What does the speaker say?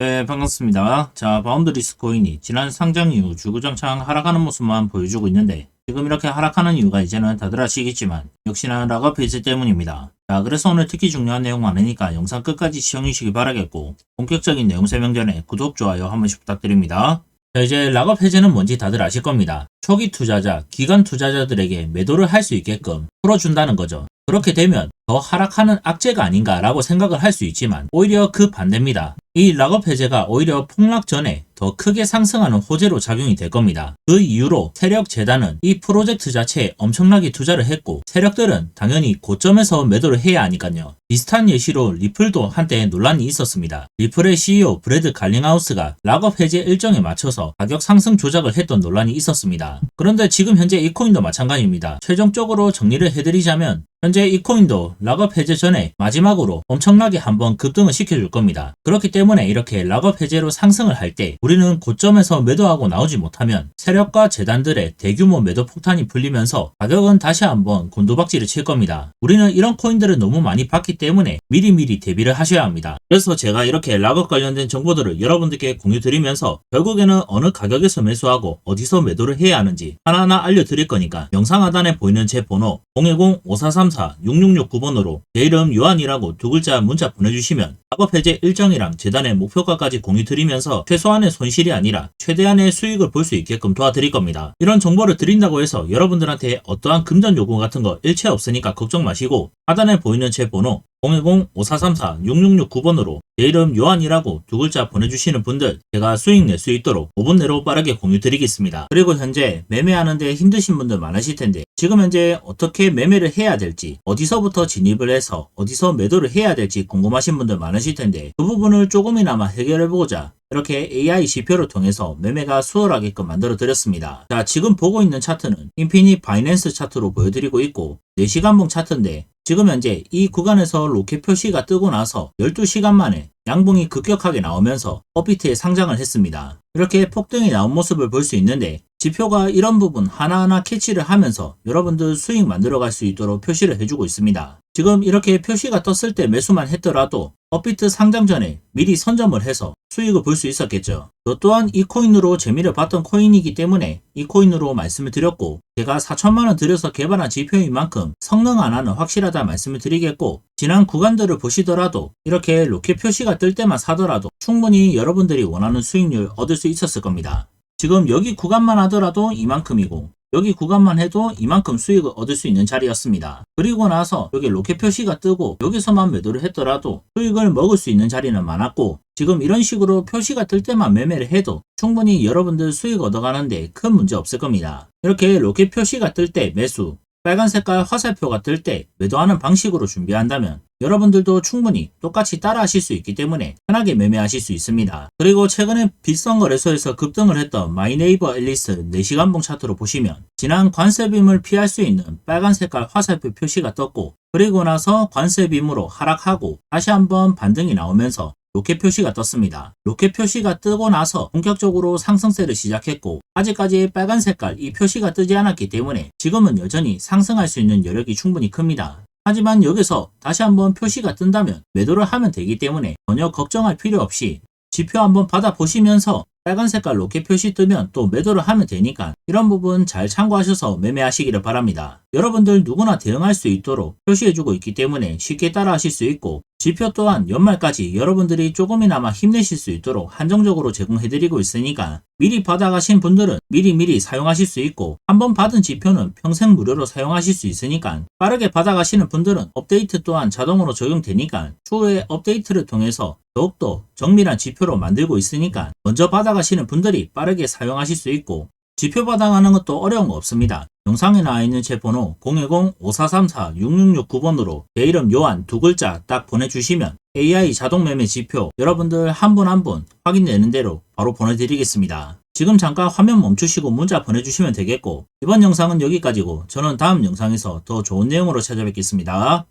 네, 반갑습니다. 자, 바운드리스 코인이 지난 상장 이후 주구장창 하락하는 모습만 보여주고 있는데 지금 이렇게 하락하는 이유가 이제는 다들 아시겠지만 역시나 락업 페이지 때문입니다. 자, 그래서 오늘 특히 중요한 내용 많으니까 영상 끝까지 시청해주시기 바라겠고 본격적인 내용 설명 전에 구독, 좋아요 한 번씩 부탁드립니다. 자, 이제 락업 해제는 뭔지 다들 아실 겁니다. 초기 투자자, 기관 투자자들에게 매도를 할 수 있게끔 풀어준다는 거죠. 그렇게 되면 더 하락하는 악재가 아닌가라고 생각을 할 수 있지만 오히려 그 반대입니다. 이 락업 해제가 오히려 폭락 전에 더 크게 상승하는 호재로 작용이 될 겁니다. 그 이유로 세력 재단은 이 프로젝트 자체에 엄청나게 투자를 했고 세력들은 당연히 고점에서 매도를 해야 하니까요. 비슷한 예시로 리플도 한때 논란이 있었습니다. 리플의 CEO 브래드 갈링하우스가 락업 해제 일정에 맞춰서 가격 상승 조작을 했던 논란이 있었습니다. 그런데 지금 현재 이 코인도 마찬가지입니다. 최종적으로 정리를 해드리자면 현재 이 코인도 락업 해제 전에 마지막으로 엄청나게 한번 급등을 시켜줄 겁니다. 그렇기 때문에 이렇게 락업 해제로 상승을 할 때 우리는 고점에서 매도하고 나오지 못하면 세력과 재단들의 대규모 매도 폭탄이 풀리면서 가격은 다시 한번 곤도박질을 칠 겁니다. 우리는 이런 코인들을 너무 많이 봤기 때문에 미리미리 대비를 하셔야 합니다. 그래서 제가 이렇게 락업 관련된 정보들을 여러분들께 공유드리면서 결국에는 어느 가격에서 매수하고 어디서 매도를 해야 하는지 하나하나 알려드릴 거니까 영상 하단에 보이는 제 번호 010-5434-6669번으로 제 이름 요한이라고 두 글자 문자 보내주시면 작업 해제 일정이랑 재단의 목표가까지 공유 드리면서 최소한의 손실이 아니라 최대한의 수익을 볼 수 있게끔 도와드릴 겁니다. 이런 정보를 드린다고 해서 여러분들한테 어떠한 금전 요구 같은 거 일체 없으니까 걱정 마시고 하단에 보이는 제 번호 010-5434-6669번으로 제 이름 요한이라고 두 글자 보내주시는 분들 제가 수익 낼 수 있도록 5분 내로 빠르게 공유 드리겠습니다. 그리고 현재 매매하는데 힘드신 분들 많으실 텐데 지금 현재 어떻게 매매를 해야 될지 어디서부터 진입을 해서 어디서 매도를 해야 될지 궁금하신 분들 많으실 텐데 그 부분을 조금이나마 해결해보고자 이렇게 AI 지표를 통해서 매매가 수월하게끔 만들어 드렸습니다. 자, 지금 보고 있는 차트는 인피니 바이낸스 차트로 보여드리고 있고 4시간봉 차트인데 지금 현재 이 구간에서 로켓 표시가 뜨고 나서 12시간 만에 양봉이 급격하게 나오면서 업비트에 상장을 했습니다. 이렇게 폭등이 나온 모습을 볼 수 있는데 지표가 이런 부분 하나하나 캐치를 하면서 여러분들 수익 만들어 갈 수 있도록 표시를 해주고 있습니다. 지금 이렇게 표시가 떴을 때 매수만 했더라도 업비트 상장 전에 미리 선점을 해서 수익을 볼 수 있었겠죠. 저 또한 이 코인으로 재미를 봤던 코인이기 때문에 이 코인으로 말씀을 드렸고 제가 4천만원 들여서 개발한 지표인 만큼 성능 하나는 확실하다 말씀을 드리겠고 지난 구간들을 보시더라도 이렇게 로켓 표시가 뜰 때만 사더라도 충분히 여러분들이 원하는 수익률 얻을 수 있었을 겁니다. 지금 여기 구간만 하더라도 이만큼이고 여기 구간만 해도 이만큼 수익을 얻을 수 있는 자리였습니다. 그리고 나서 여기 로켓 표시가 뜨고 여기서만 매도를 했더라도 수익을 먹을 수 있는 자리는 많았고 지금 이런 식으로 표시가 뜰 때만 매매를 해도 충분히 여러분들 수익 얻어가는데 큰 문제 없을 겁니다. 이렇게 로켓 표시가 뜰 때 매수, 빨간 색깔 화살표가 뜰 때 매도하는 방식으로 준비한다면 여러분들도 충분히 똑같이 따라 하실 수 있기 때문에 편하게 매매하실 수 있습니다. 그리고 최근에 비싼 거래소에서 급등을 했던 마이네이버 앨리스 4시간봉 차트로 보시면 지난 관세빔을 피할 수 있는 빨간 색깔 화살표 표시가 떴고 그리고 나서 관세빔으로 하락하고 다시 한번 반등이 나오면서 로켓 표시가 떴습니다. 로켓 표시가 뜨고 나서 본격적으로 상승세를 시작했고 아직까지 빨간 색깔 이 표시가 뜨지 않았기 때문에 지금은 여전히 상승할 수 있는 여력이 충분히 큽니다. 하지만 여기서 다시 한번 표시가 뜬다면 매도를 하면 되기 때문에 전혀 걱정할 필요 없이 지표 한번 받아보시면서 빨간 색깔 로켓 표시 뜨면 또 매도를 하면 되니까 이런 부분 잘 참고하셔서 매매하시기를 바랍니다. 여러분들 누구나 대응할 수 있도록 표시해주고 있기 때문에 쉽게 따라 하실 수 있고 지표 또한 연말까지 여러분들이 조금이나마 힘내실 수 있도록 한정적으로 제공해드리고 있으니까 미리 받아가신 분들은 미리미리 사용하실 수 있고 한번 받은 지표는 평생 무료로 사용하실 수 있으니까 빠르게 받아가시는 분들은 업데이트 또한 자동으로 적용되니까 추후에 업데이트를 통해서 더욱더 정밀한 지표로 만들고 있으니까 먼저 받아가시는 분들이 빠르게 사용하실 수 있고 지표 받아가는 것도 어려운 거 없습니다. 영상에 나와 있는 제 번호 010-5434-6669번으로 제 이름 요한 두 글자 딱 보내주시면 AI 자동 매매 지표 여러분들 한 분 한 분 확인되는 대로 바로 보내드리겠습니다. 지금 잠깐 화면 멈추시고 문자 보내주시면 되겠고 이번 영상은 여기까지고 저는 다음 영상에서 더 좋은 내용으로 찾아뵙겠습니다.